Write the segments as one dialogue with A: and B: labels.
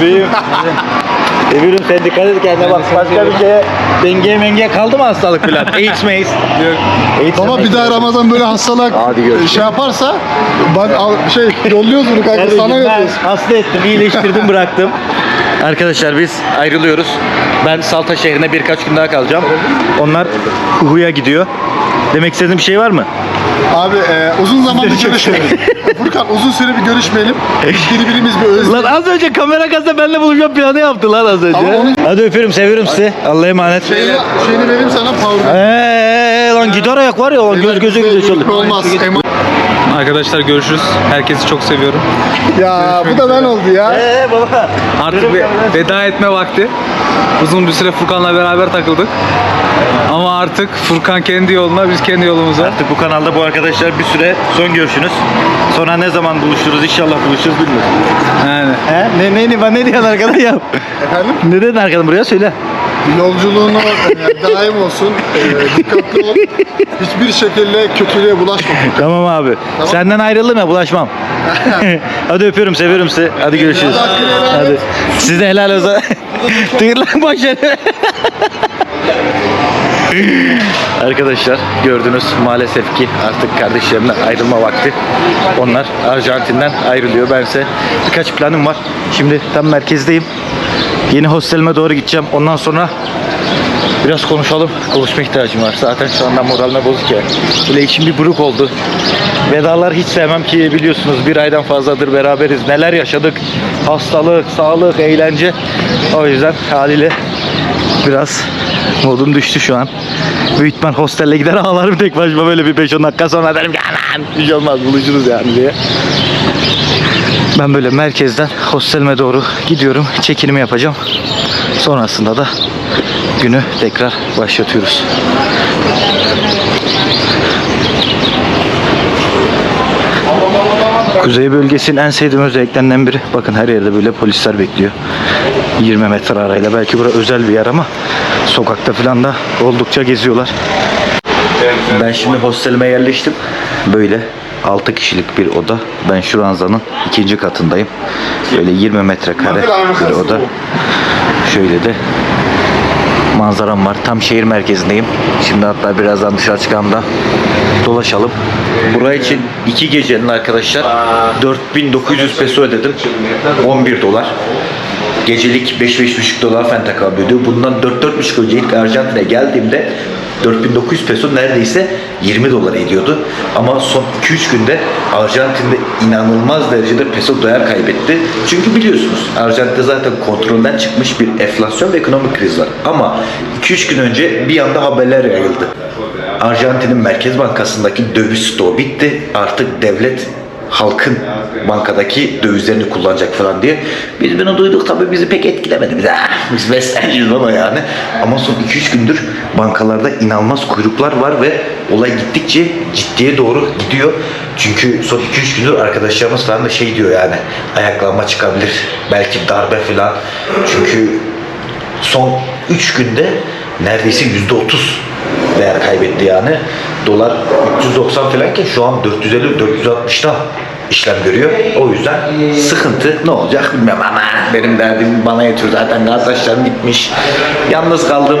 A: Bebeğim. Evirim sen dikkat et kendine bak. Başka bir şeye dengeye mengeye kaldı mı hastalık falan? AIDS meyiz.
B: Yok. Baba bir daha Ramazan böyle hastalık şey yaparsa bak al, şey yolluyoruz bunu kanka sana
A: Kardeşim ben
B: yapıyoruz.
A: hasta ettim, iyileştirdim, bıraktım. Arkadaşlar biz ayrılıyoruz. Ben Salta şehrine birkaç gün daha kalacağım. Onlar Huhu'ya gidiyor. Demek istediğin bir şey var mı?
B: Abi e, uzun zamandır görüşmeyelim. Furkan uzun süre bir görüşmeyelim. Birbirimiz bir özledik.
A: Lan az önce kamera karşısında benimle buluşma planı yaptı lan az önce.
B: Ama
A: Hadi öpüyorum, seviyorum sizi. Allah'a emanet.
B: Şeyini, şeyini vereyim sana power.
A: Eee lan gitar ayak var ya lan göz göze göze çalıyor.
B: Olmaz. Emo-
C: Arkadaşlar görüşürüz. Herkesi çok seviyorum.
B: Ya bu da ben oldu ya.
A: Eee baba.
C: Artık ve- veda etme vakti. Uzun bir süre Furkan'la beraber takıldık. Ama artık Furkan kendi yoluna, biz kendi yolumuza.
A: Artık bu kanalda bu arkadaşlar bir süre son görüşünüz. Sonra ne zaman buluşuruz inşallah buluşuruz bilmiyorum.
C: Yani
A: He? Ne, ne, ne, ne diyorsun arkadan yap?
B: Efendim?
A: Ne dedin arkadan buraya söyle.
B: Yolculuğuna e, daim olsun. E, dikkatli ol. Hiçbir şekilde kötülüğe bulaşma.
A: Tamam abi. Senden ayrıldım ya bulaşmam. Hadi öpüyorum seviyorum sizi. Hadi görüşürüz. Hadi. Siz de helal olsun. Dur lan başarı. Arkadaşlar gördünüz maalesef ki artık kardeşlerimle ayrılma vakti. Onlar Arjantin'den ayrılıyor. Bense birkaç planım var. Şimdi tam merkezdeyim. Yeni hostelime doğru gideceğim. Ondan sonra Biraz konuşalım. Konuşma ihtiyacım var. Zaten şu anda moralime bozuk ya. Böyle içim bir buruk oldu. Vedalar hiç sevmem ki biliyorsunuz bir aydan fazladır beraberiz. Neler yaşadık. Hastalık, sağlık, eğlence. O yüzden haliyle biraz modum düştü şu an. Büyük ihtimal hostelle gider ağlarım tek başıma böyle bir 5-10 dakika sonra derim ki aman bir şey olmaz buluşuruz yani diye. Ben böyle merkezden hostelime doğru gidiyorum. Çekilimi yapacağım. Sonrasında da günü tekrar başlatıyoruz. Kuzey bölgesinin en sevdiğim özelliklerinden biri. Bakın her yerde böyle polisler bekliyor. 20 metre arayla. Belki bura özel bir yer ama sokakta falan da oldukça geziyorlar. Ben şimdi hostelime yerleştim. Böyle 6 kişilik bir oda. Ben şu ranzanın ikinci katındayım. Böyle 20 metrekare bir oda. Şöyle de manzaram var. Tam şehir merkezindeyim. Şimdi hatta birazdan dışarı çıkalım dolaşalım. Buraya için iki gecenin arkadaşlar 4900 peso ödedim. 11 dolar. Gecelik 5-5,5 dolar falan tekabül ediyor. Bundan 4-4,5 önce ilk Arjantin'e geldiğimde 4900 peso neredeyse 20 dolar ediyordu. Ama son 2-3 günde Arjantin'de inanılmaz derecede peso değer kaybetti. Çünkü biliyorsunuz Arjantin'de zaten kontrolden çıkmış bir enflasyon ve ekonomik kriz var. Ama 2-3 gün önce bir anda haberler yayıldı. Arjantin'in Merkez Bankası'ndaki döviz stoğu bitti. Artık devlet halkın bankadaki dövizlerini kullanacak falan diye. Biz bunu duyduk tabii bizi pek etkilemedi. Biz, "Ah, biz beslenciyiz baba yani. Ama son 2-3 gündür bankalarda inanılmaz kuyruklar var ve olay gittikçe ciddiye doğru gidiyor. Çünkü son 2-3 gündür arkadaşlarımız falan da şey diyor yani ayaklanma çıkabilir. Belki darbe falan. Çünkü son 3 günde neredeyse %30 değer kaybetti yani. Dolar 390 falanken şu an 450-460'da işlem görüyor. O yüzden sıkıntı ne olacak bilmem ama benim derdim bana yetiyor zaten kardeşlerim gitmiş. Yalnız kaldım.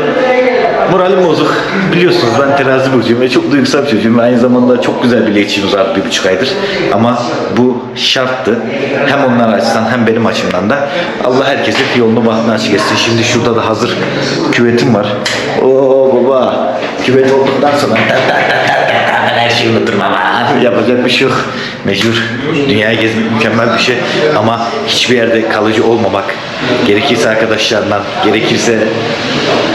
A: Moralim bozuk. Biliyorsunuz ben terazi burcuyum ve çok duygusal bir çocuğum. Aynı zamanda çok güzel bir iletişimimiz var bir buçuk aydır. Ama bu şarttı. Hem onlar açısından hem benim açımdan da. Allah herkesin yolunu bahtını açık etsin. Şimdi şurada da hazır küvetim var. Oo baba. Küvet olduktan sonra her şeyi unuturum ama yapacak bir şey yok. Mecbur. Dünyayı gezmek mükemmel bir şey ama hiçbir yerde kalıcı olmamak. Gerekirse arkadaşlarından, gerekirse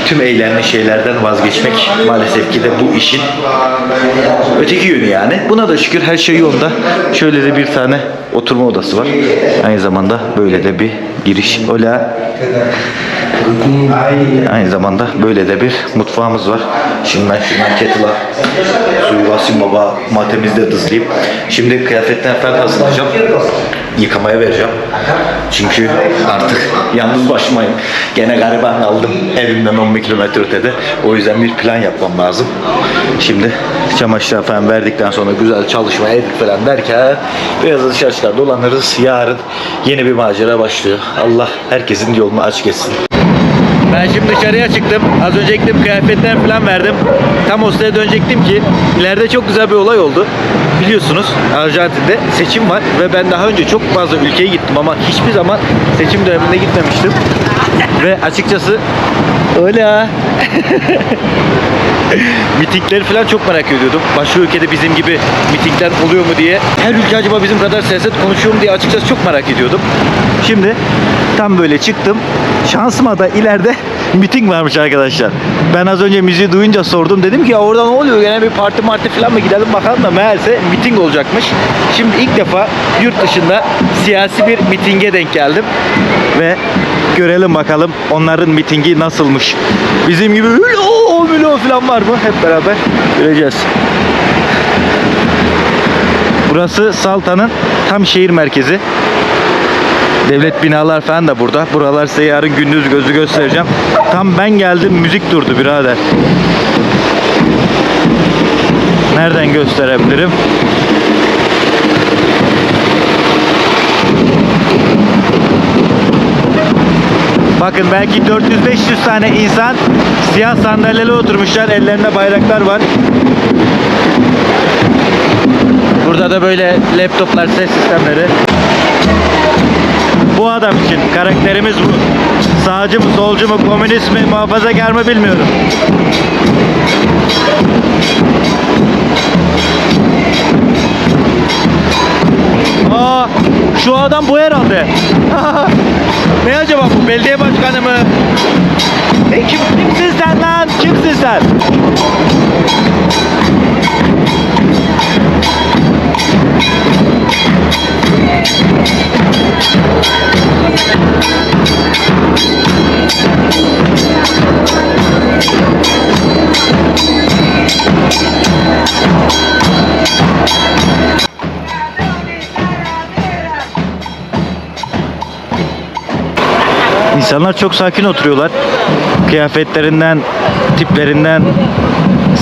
A: tüm eğlenme şeylerden vazgeçmek maalesef ki de bu işin öteki yönü yani. Buna da şükür her şey yolunda. Şöyle de bir tane oturma odası var. Aynı zamanda böyle de bir giriş. Ola. Aynı zamanda böyle de bir mutfağımız var. Şimdi ben şuradan kettle'a suyu basayım baba matemizde hızlayayım. Şimdi kıyafetler falan hazırlayacağım. yıkamaya vereceğim. Çünkü artık yalnız başımayım. Gene gariban kaldım evimden 11 kilometre ötede. O yüzden bir plan yapmam lazım. Şimdi çamaşır falan verdikten sonra güzel çalışma edip falan derken biraz da dışarı çıkar dolanırız. Yarın yeni bir macera başlıyor. Allah herkesin yolunu açık etsin. Ben şimdi dışarıya çıktım. Az önce gittim kıyafetler falan verdim. Tam o siteye dönecektim ki ileride çok güzel bir olay oldu. Biliyorsunuz Arjantin'de seçim var ve ben daha önce çok fazla ülkeye gittim ama hiçbir zaman seçim döneminde gitmemiştim. ve açıkçası öyle ha. mitingleri falan çok merak ediyordum. Başka ülkede bizim gibi mitingler oluyor mu diye. Her ülke acaba bizim kadar siyaset konuşuyor mu diye açıkçası çok merak ediyordum. Şimdi tam böyle çıktım. Şansıma da ileride miting varmış arkadaşlar. Ben az önce müziği duyunca sordum. Dedim ki ya orada ne oluyor? Gene bir parti marti falan mı gidelim bakalım da meğerse miting olacakmış. Şimdi ilk defa yurt dışında siyasi bir mitinge denk geldim. Ve görelim bakalım onların mitingi nasılmış. Bizim gibi hülo mülo falan var mı? Hep beraber göreceğiz. Burası Salta'nın tam şehir merkezi. Devlet binalar falan da burada. Buralar size yarın gündüz gözü göstereceğim. Tam ben geldim müzik durdu birader. Nereden gösterebilirim? Bakın belki 400-500 tane insan siyah sandalyelere oturmuşlar. Ellerinde bayraklar var. Burada da böyle laptoplar, ses sistemleri. Bu adam için karakterimiz bu. Sağcı mı, solcu mu, komünist mi, muhafazakar mı bilmiyorum. Aa, şu adam bu herhalde. ne acaba bu? Belediye başkanı mı? E, kim, kimsin sen lan? Kimsin sen? İnsanlar çok sakin oturuyorlar. Kıyafetlerinden, tiplerinden,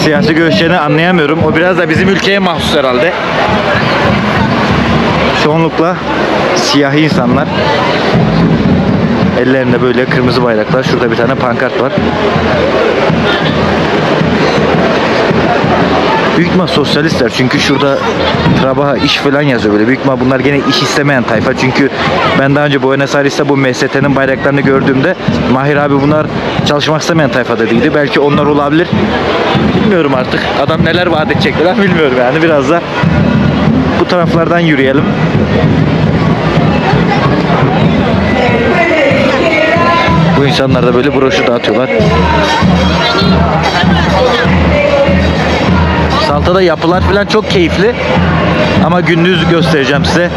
A: siyasi görüşlerini anlayamıyorum. O biraz da bizim ülkeye mahsus herhalde. Çoğunlukla siyahi insanlar. Ellerinde böyle kırmızı bayraklar. Şurada bir tane pankart var. Büyük ihtimal sosyalistler çünkü şurada trabaha iş falan yazıyor böyle. Büyük ihtimal bunlar gene iş istemeyen tayfa çünkü ben daha önce Buenos Aires'te bu MST'nin bayraklarını gördüğümde Mahir abi bunlar çalışmak istemeyen tayfa dediydi. Belki onlar olabilir. Bilmiyorum artık. Adam neler vaat edecek falan bilmiyorum yani biraz da bu taraflardan yürüyelim. Bu insanlar da böyle broşür dağıtıyorlar. Saltada yapılar falan çok keyifli. Ama gündüz göstereceğim size.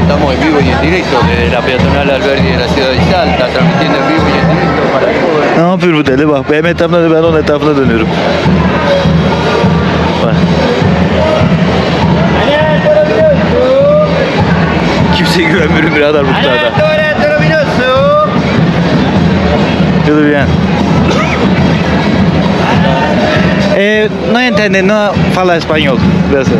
D: Estamos en vivo y en directo desde la peatonal Alberdi de la ciudad de Salta, transmitiendo en vivo y en directo para el
A: Ne yapıyor bu deli bak. Benim etrafımda ben onun etrafına dönüyorum. Bak. Kimseye güvenmiyorum birader bu kadar. Bien. Eh, no entiende, no fala español. Gracias.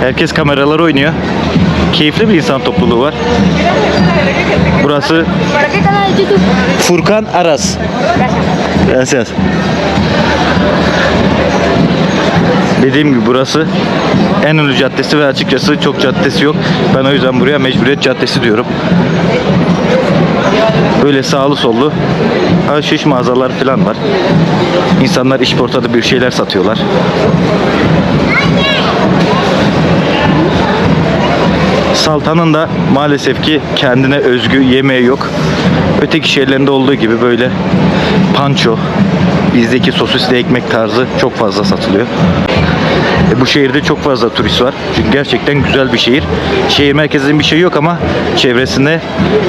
A: Herkes kameralar oynuyor. Keyifli bir insan topluluğu var. Burası. Furkan Aras. Gracias. Dediğim gibi burası en ünlü caddesi ve açıkçası çok caddesi yok. Ben o yüzden buraya mecburiyet caddesi diyorum. Böyle sağlı sollu alışveriş mağazalar falan var. İnsanlar iş portada bir şeyler satıyorlar. Saltan'ın da maalesef ki kendine özgü yemeği yok. Öteki şehirlerinde olduğu gibi böyle panço, bizdeki sosisli ekmek tarzı çok fazla satılıyor.
D: E, bu şehirde çok fazla turist var. Çünkü gerçekten güzel bir şehir. Şehir merkezinde bir şey yok ama çevresinde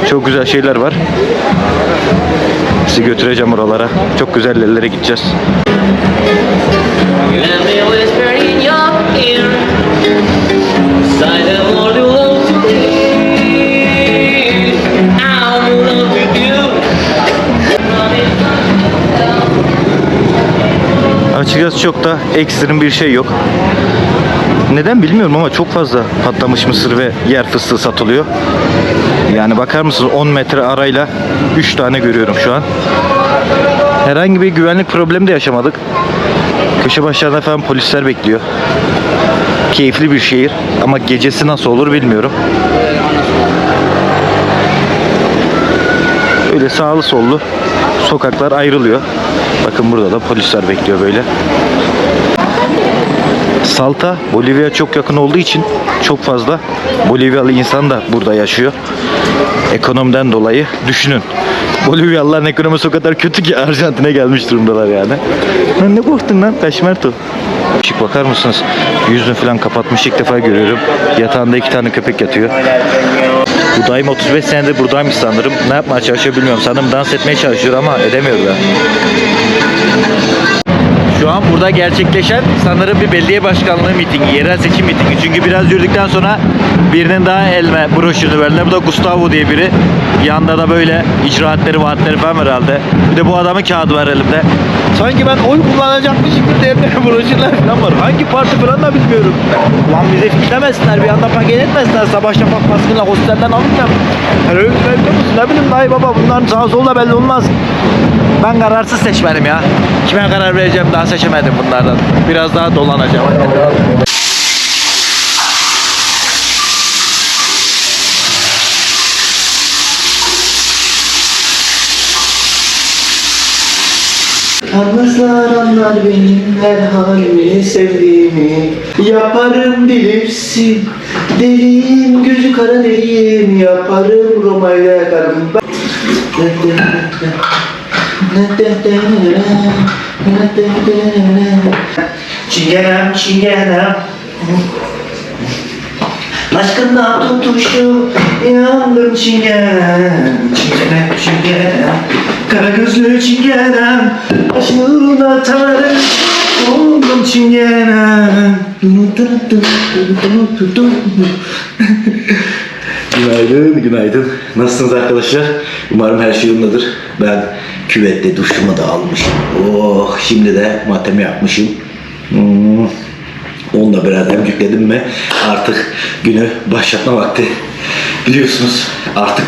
D: çok güzel şeyler var. Sizi götüreceğim oralara. Çok güzel yerlere gideceğiz. Açıkçası çok da ekstrem bir şey yok. Neden bilmiyorum ama çok fazla patlamış mısır ve yer fıstığı satılıyor. Yani bakar mısınız 10 metre arayla 3 tane görüyorum şu an. Herhangi bir güvenlik problemi de yaşamadık. Köşe başlarında falan polisler bekliyor. Keyifli bir şehir ama gecesi nasıl olur bilmiyorum. Öyle sağlı sollu sokaklar ayrılıyor. Bakın burada da polisler bekliyor böyle. Salta Bolivya çok yakın olduğu için çok fazla Bolivyalı insan da burada yaşıyor. Ekonomiden dolayı düşünün. Bolivyalıların ekonomisi o kadar kötü ki Arjantin'e gelmiş durumdalar yani. Lan ne korktun lan Kaşmerto? Şık bakar mısınız? Yüzünü falan kapatmış ilk defa görüyorum. Yatağında iki tane köpek yatıyor. Bu daim 35 senedir buradaymış sanırım. Ne yapmaya çalışıyor bilmiyorum. Sanırım dans etmeye çalışıyor ama edemiyor da. Şu an burada gerçekleşen sanırım bir belediye başkanlığı mitingi, yerel seçim mitingi. Çünkü biraz yürüdükten sonra birinin daha elime broşürünü verdiler. Bu da Gustavo diye biri. Yanında da böyle icraatleri, vaatleri falan var herhalde. Bir de bu adamın kağıdı var elimde. Sanki ben oy kullanacakmışım gibi de elimde broşürler falan var. Hangi parti falan da bilmiyorum. Lan bize fitlemesinler, bir anda paket etmesinler. Sabah şafak baskınla hostellerden alırken. Biliyor musun? Ne bileyim dayı baba bunların sağ sol da belli olmaz. Ben kararsız seçmenim ya. Kime karar vereceğim daha seçemedim bunlardan. Biraz daha dolanacağım.
A: Yalnızlar anlar benim her halimi sevdiğimi Yaparım bilirsin Deliyim gözü kara deliyim Yaparım Roma'yla yakarım Çingenem çingenem Aşkına tutuşum yandım çingen Çingenem çingenem Kara gözlü çingenem Aşkına atarım oldum çingenem Günaydın, günaydın. Nasılsınız arkadaşlar? Umarım her şey yolundadır. Ben küvette duşumu da almışım. Oh, şimdi de matemi yapmışım. Hmm. Onu da biraz emcükledim mi artık günü başlatma vakti. Biliyorsunuz artık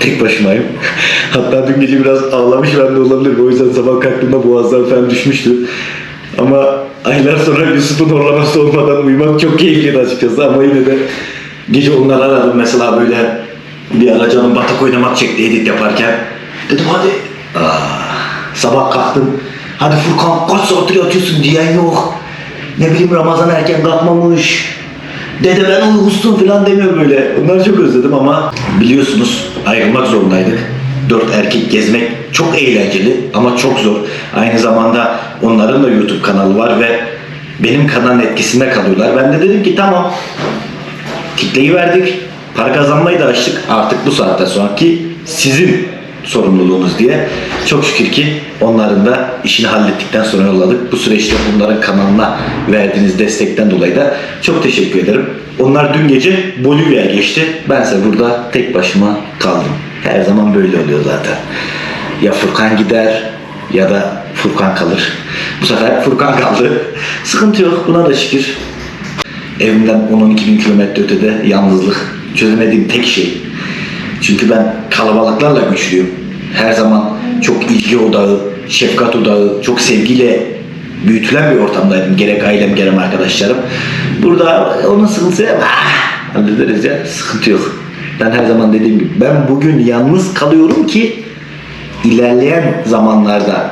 A: tek başımayım. Hatta dün gece biraz ağlamış ben de olabilirim. O yüzden sabah kalktığımda boğazdan falan düşmüştü. Ama aylar sonra Yusuf'un horlaması olmadan uyumak çok keyifliydi açıkçası ama yine de gece onları aradım mesela böyle bir ara canım batak oynamak çekti edit yaparken. Dedim hadi. Ah, sabah kalktım. Hadi Furkan kaç saattir yatıyorsun diyen yok. Ne bileyim Ramazan erken kalkmamış. Dede ben uykusuzum falan demiyor böyle. Onları çok özledim ama biliyorsunuz ayrılmak zorundaydık. Dört erkek gezmek çok eğlenceli ama çok zor. Aynı zamanda onların da YouTube kanalı var ve benim kanalın etkisinde kalıyorlar. Ben de dedim ki tamam kitleyi verdik. Para kazanmayı da açtık. Artık bu saatten sonraki sizin sorumluluğunuz diye. Çok şükür ki onların da işini hallettikten sonra yolladık. Bu süreçte bunların kanalına verdiğiniz destekten dolayı da çok teşekkür ederim. Onlar dün gece Bolivya'ya geçti. Bense burada tek başıma kaldım. Her zaman böyle oluyor zaten. Ya Furkan gider ya da Furkan kalır. Bu sefer Furkan kaldı. Sıkıntı yok. Buna da şükür. Evimden 10-12 bin kilometre ötede yalnızlık çözemediğim tek şey. Çünkü ben kalabalıklarla güçlüyüm. Her zaman çok ilgi odağı, şefkat odağı, çok sevgiyle büyütülen bir ortamdaydım. Gerek ailem gerek arkadaşlarım. Burada onun sıkıntısı. Ah, hallederiz ya. Sıkıntı yok. Ben her zaman dediğim gibi ben bugün yalnız kalıyorum ki ilerleyen zamanlarda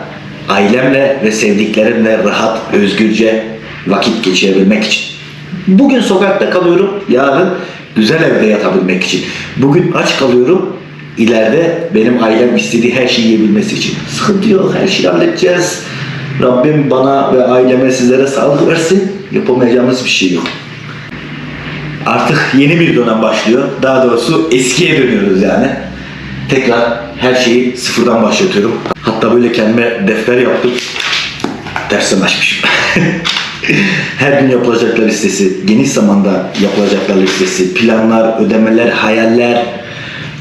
A: ailemle ve sevdiklerimle rahat, özgürce vakit geçirebilmek için. Bugün sokakta kalıyorum, yarın güzel evde yatabilmek için. Bugün aç kalıyorum, ileride benim ailem istediği her şeyi yiyebilmesi için. Sıkıntı yok, her şeyi halledeceğiz. Rabbim bana ve aileme sizlere sağlık versin. Yapamayacağımız bir şey yok. Artık yeni bir dönem başlıyor. Daha doğrusu eskiye dönüyoruz yani. Tekrar her şeyi sıfırdan başlatıyorum. Hatta böyle kendime defter yaptım. Dersten açmışım. her gün yapılacaklar listesi, geniş zamanda yapılacaklar listesi, planlar, ödemeler, hayaller,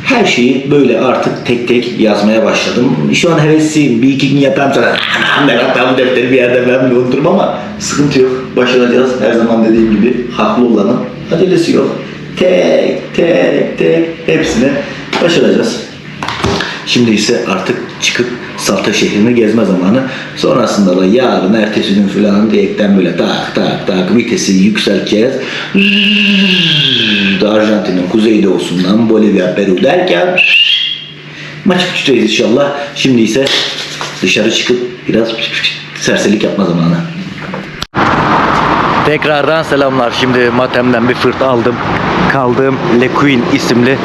A: her şeyi böyle artık tek tek yazmaya başladım. Şu an hevesliyim. Bir iki gün yaparım sonra ben hatta bu defteri bir yerde ben bile unuturum ama sıkıntı yok. Başaracağız. Her zaman dediğim gibi haklı olanın acelesi yok. Tek tek tek hepsini başaracağız. Şimdi ise artık çıkıp Salta şehrini gezme zamanı. Sonrasında da yarın ertesi gün falan direkten böyle tak tak tak vitesi yükselteceğiz. Arjantin'in kuzeydoğusundan Bolivya, Peru derken maçı küçüleceğiz inşallah. Şimdi ise dışarı çıkıp biraz serserilik yapma zamanı. Tekrardan selamlar. Şimdi Matem'den bir fırt aldım. Kaldığım Le Queen isimli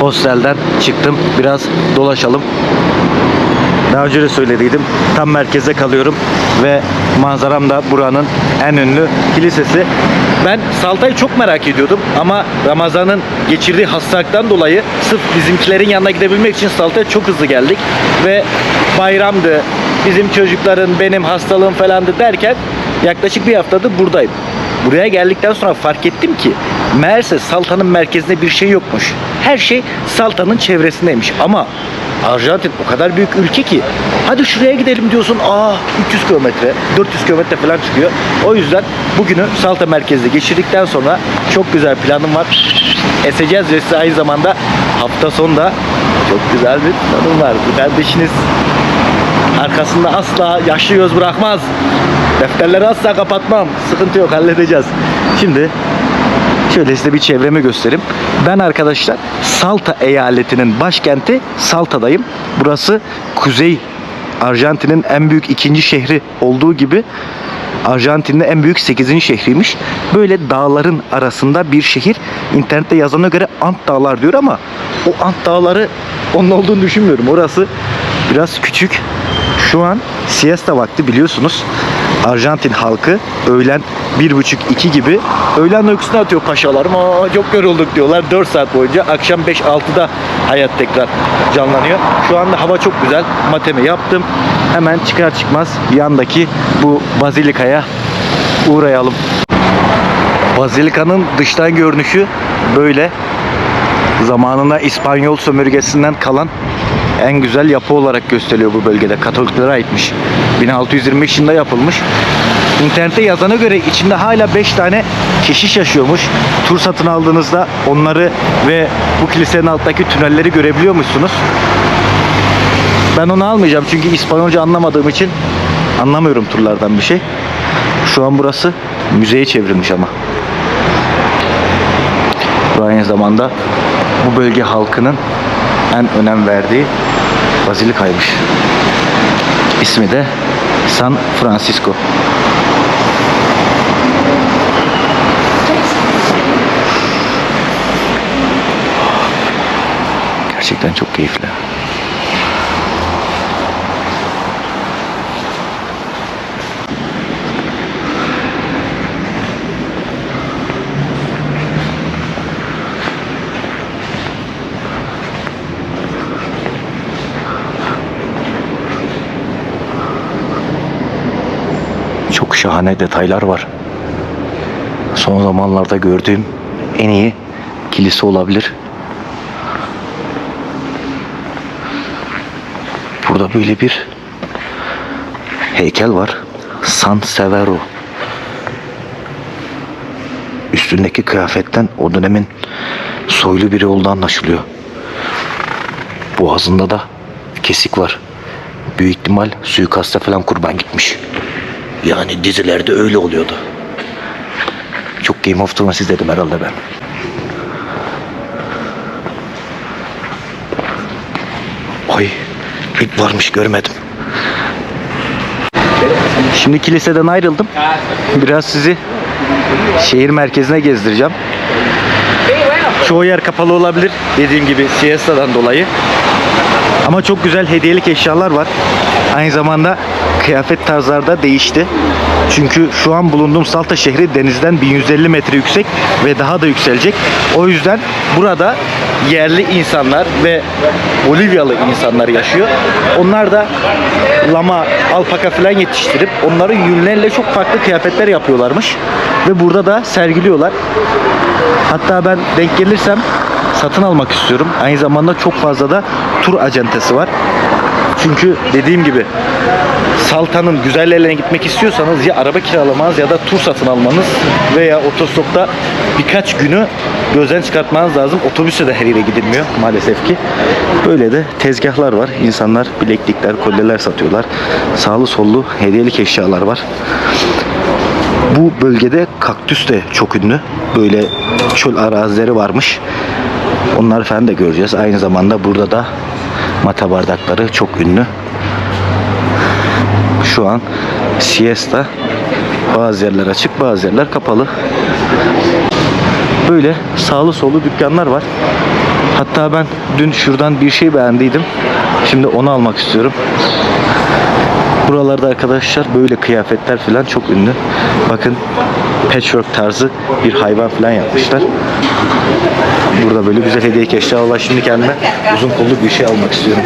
A: hostelden çıktım. Biraz dolaşalım. Daha önce de söylediydim. Tam merkezde kalıyorum ve manzaram da buranın en ünlü kilisesi. Ben Salta'yı çok merak ediyordum ama Ramazan'ın geçirdiği hastalıktan dolayı sırf bizimkilerin yanına gidebilmek için Salta'ya çok hızlı geldik ve bayramdı. Bizim çocukların benim hastalığım falandı derken yaklaşık bir haftadır buradayım. Buraya geldikten sonra fark ettim ki meğerse Salta'nın merkezinde bir şey yokmuş. Her şey Salta'nın çevresindeymiş ama Arjantin o kadar büyük ülke ki hadi şuraya gidelim diyorsun aa 300 kilometre 400 kilometre falan çıkıyor. O yüzden bugünü Salta merkezde geçirdikten sonra çok güzel planım var. Eseceğiz ve size aynı zamanda hafta sonunda çok güzel bir planım var. Bu kardeşiniz arkasında asla yaşlı göz bırakmaz. Defterleri asla kapatmam. Sıkıntı yok halledeceğiz. Şimdi Şöyle size bir çevremi göstereyim. Ben arkadaşlar Salta eyaletinin başkenti Salta'dayım. Burası Kuzey Arjantin'in en büyük ikinci şehri olduğu gibi Arjantin'in en büyük 8. şehriymiş. Böyle dağların arasında bir şehir. İnternette yazana göre Ant Dağlar diyor ama o Ant Dağları onun olduğunu düşünmüyorum. Orası biraz küçük. Şu an siesta vakti biliyorsunuz. Arjantin halkı öğlen bir buçuk iki gibi öğlen uykusuna atıyor paşalarım. Aa, çok yorulduk diyorlar 4 saat boyunca. Akşam 5-6'da hayat tekrar canlanıyor. Şu anda hava çok güzel. Matemi yaptım. Hemen çıkar çıkmaz yandaki bu bazilikaya uğrayalım. Bazilikanın dıştan görünüşü böyle. Zamanında İspanyol sömürgesinden kalan en güzel yapı olarak gösteriliyor bu bölgede. Katoliklere aitmiş. 1625 yılında yapılmış. İnternette yazana göre içinde hala 5 tane keşiş yaşıyormuş. Tur satın aldığınızda onları ve bu kilisenin alttaki tünelleri görebiliyormuşsunuz. Ben onu almayacağım çünkü İspanyolca anlamadığım için anlamıyorum turlardan bir şey. Şu an burası müzeye çevrilmiş ama. Bu aynı zamanda bu bölge halkının en önem verdiği bazilikaymış. İsmi de San Francisco. Gerçekten çok keyifli. Çok şahane detaylar var. Son zamanlarda gördüğüm en iyi kilise olabilir. Burada böyle bir heykel var. San Severo. Üstündeki kıyafetten o dönemin soylu biri olduğu anlaşılıyor. Boğazında da kesik var. Büyük ihtimal suikasta falan kurban gitmiş. Yani dizilerde öyle oluyordu. Çok Game of Thrones izledim herhalde ben. Ay ip varmış görmedim. Şimdi kiliseden ayrıldım. Biraz sizi şehir merkezine gezdireceğim. Çoğu yer kapalı olabilir dediğim gibi siestadan dolayı. Ama çok güzel hediyelik eşyalar var. Aynı zamanda kıyafet tarzları da değişti. Çünkü şu an bulunduğum Salta şehri denizden 1150 metre yüksek ve daha da yükselecek. O yüzden burada yerli insanlar ve Bolivyalı insanlar yaşıyor. Onlar da lama, alpaka falan yetiştirip onların yünlerle çok farklı kıyafetler yapıyorlarmış. Ve burada da sergiliyorlar. Hatta ben denk gelirsem satın almak istiyorum. Aynı zamanda çok fazla da tur acentesi var. Çünkü dediğim gibi Salta'nın güzel yerlerine gitmek istiyorsanız ya araba kiralamanız ya da tur satın almanız veya otostopta birkaç günü gözden çıkartmanız lazım. Otobüse de her yere gidilmiyor maalesef ki. Böyle de tezgahlar var. İnsanlar bileklikler, kolyeler satıyorlar. Sağlı sollu hediyelik eşyalar var. Bu bölgede kaktüs de çok ünlü. Böyle çöl arazileri varmış. Onları falan da göreceğiz. Aynı zamanda burada da mata bardakları çok ünlü. Şu an siesta. Bazı yerler açık, bazı yerler kapalı. Böyle sağlı sollu dükkanlar var. Hatta ben dün şuradan bir şey beğendiydim. Şimdi onu almak istiyorum. Buralarda arkadaşlar böyle kıyafetler falan çok ünlü. Bakın patchwork tarzı bir hayvan falan yapmışlar. Burada böyle güzel hediye eşya var. Şimdi kendime uzun kolluk bir şey almak istiyorum.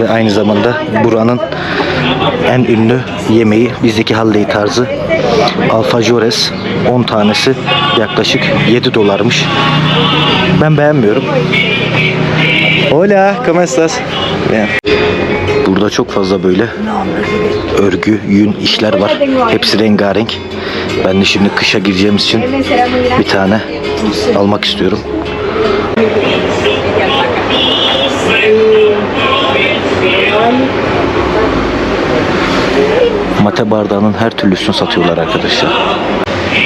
A: Ve aynı zamanda buranın en ünlü yemeği bizdeki halley tarzı alfajores 10 tanesi yaklaşık 7 dolarmış. Ben beğenmiyorum. Hola, ¿cómo estás? Burada çok fazla böyle örgü, yün işler var. Hepsi rengarenk. Ben de şimdi kışa gireceğimiz için bir tane almak istiyorum. Mate bardağının her türlüsünü satıyorlar arkadaşlar.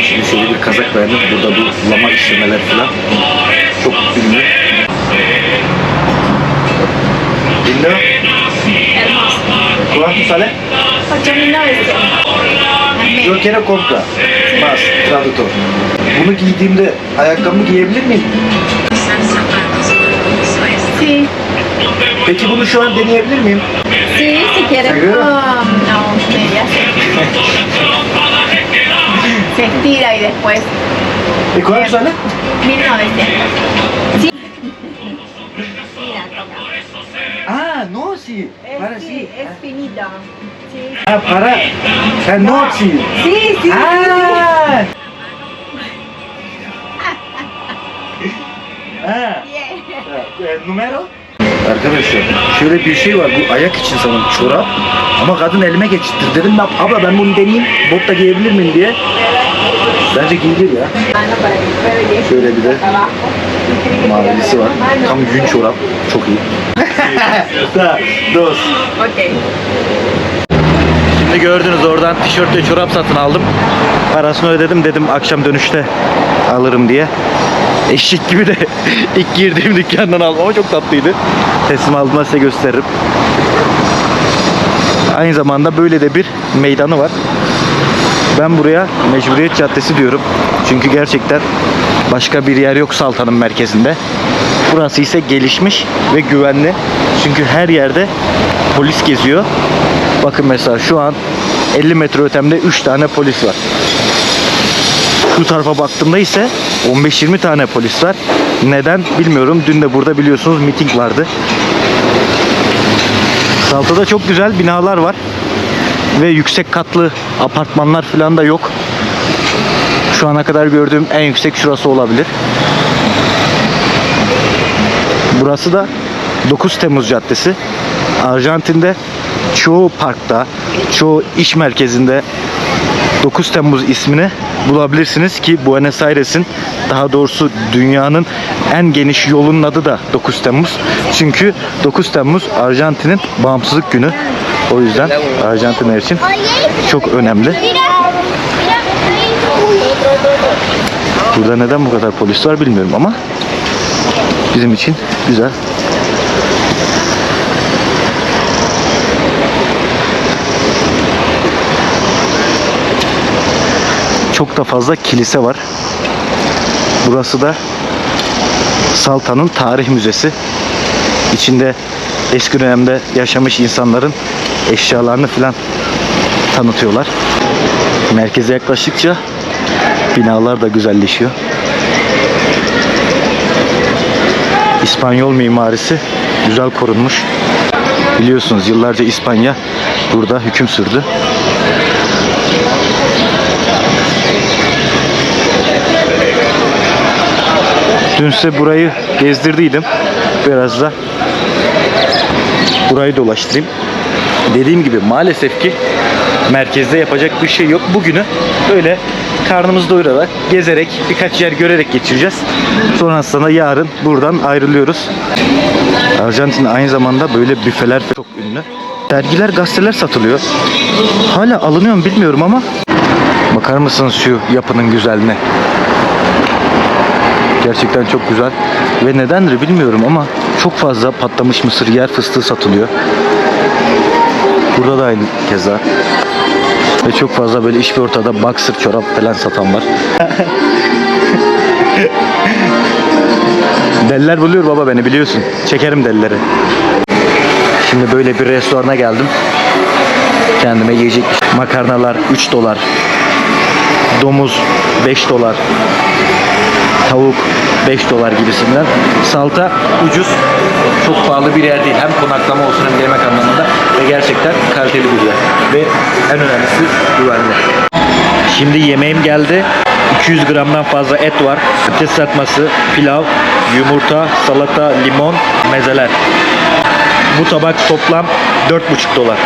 A: Şimdi şöyle bir kazak beğendim. Burada bu lama işlemeler falan çok ünlü. Lindo. ¿Cuánto sale?
E: 8.900.
A: Yo quiero compra. Más, traductor. Bunu giydiğimde ayakkabımı giyebilir miyim?
E: Sí,
A: Peki bunu şu an deneyebilir miyim?
E: sí, si quieres
A: ¿Seguro?
E: con no, medias. Se estira y después
A: E cuánto sale?
E: 1900. Sí.
A: Sí. Para sí.
E: es finita. Sí,
A: Ah, para. Ah, no, sí.
E: sí.
A: Ah. Ah. E, numara? Arkadaşlar şöyle bir şey var bu ayak için sanırım çorap ama kadın elime geçirtir dedim ben abla ben bunu deneyeyim bot da giyebilir miyim diye bence giyilir ya şöyle bir de mavisi var tam yün çorap çok iyi Da, dos
E: Ok.
A: Şimdi gördünüz oradan tişört ve çorap satın aldım. Parasını ödedim dedim akşam dönüşte alırım diye. Eşek gibi de ilk girdiğim dükkandan aldım ama çok tatlıydı. Teslim aldığımda size gösteririm. Aynı zamanda böyle de bir meydanı var. Ben buraya Mecburiyet Caddesi diyorum. Çünkü gerçekten başka bir yer yok Saltan'ın merkezinde. Burası ise gelişmiş ve güvenli. Çünkü her yerde polis geziyor. Bakın mesela şu an 50 metre ötemde 3 tane polis var. Şu tarafa baktığımda ise 15-20 tane polis var. Neden bilmiyorum. Dün de burada biliyorsunuz miting vardı. Saltada çok güzel binalar var. Ve yüksek katlı apartmanlar falan da yok. Şu ana kadar gördüğüm en yüksek şurası olabilir. Burası da 9 Temmuz Caddesi. Arjantin'de çoğu parkta, çoğu iş merkezinde 9 Temmuz ismini bulabilirsiniz ki Buenos Aires'in daha doğrusu dünyanın en geniş yolunun adı da 9 Temmuz. Çünkü 9 Temmuz Arjantin'in bağımsızlık günü. O yüzden Arjantinler için çok önemli. Burada neden bu kadar polis var bilmiyorum ama bizim için güzel. Çok da fazla kilise var. Burası da Salta'nın tarih müzesi. İçinde eski dönemde yaşamış insanların eşyalarını falan tanıtıyorlar. Merkeze yaklaştıkça binalar da güzelleşiyor. İspanyol mimarisi güzel korunmuş. Biliyorsunuz yıllarca İspanya burada hüküm sürdü. Dün size burayı gezdirdiydim. Biraz da burayı dolaştırayım. Dediğim gibi maalesef ki merkezde yapacak bir şey yok. Bugünü böyle karnımızı doyurarak, gezerek, birkaç yer görerek geçireceğiz. Sonrasında yarın buradan ayrılıyoruz. Arjantin aynı zamanda böyle büfeler çok ünlü. Dergiler, gazeteler satılıyor. Hala alınıyor mu bilmiyorum ama bakar mısınız şu yapının güzelliğine? Gerçekten çok güzel. Ve nedendir bilmiyorum ama çok fazla patlamış mısır yer fıstığı satılıyor. Burada da aynı keza. Ve çok fazla böyle iş bir ortada boxer çorap falan satan var. Deliler buluyor baba beni biliyorsun. Çekerim delileri. Şimdi böyle bir restorana geldim. Kendime yiyecek makarnalar 3 dolar. Domuz 5 dolar tavuk 5 dolar gibisinden. Salta ucuz. Çok pahalı bir yer değil. Hem konaklama olsun hem yemek anlamında. Ve gerçekten kaliteli bir yer. Ve en önemlisi güvenli. Şimdi yemeğim geldi. 200 gramdan fazla et var. Patates satması, pilav, yumurta, salata, limon, mezeler. Bu tabak toplam 4,5 dolar.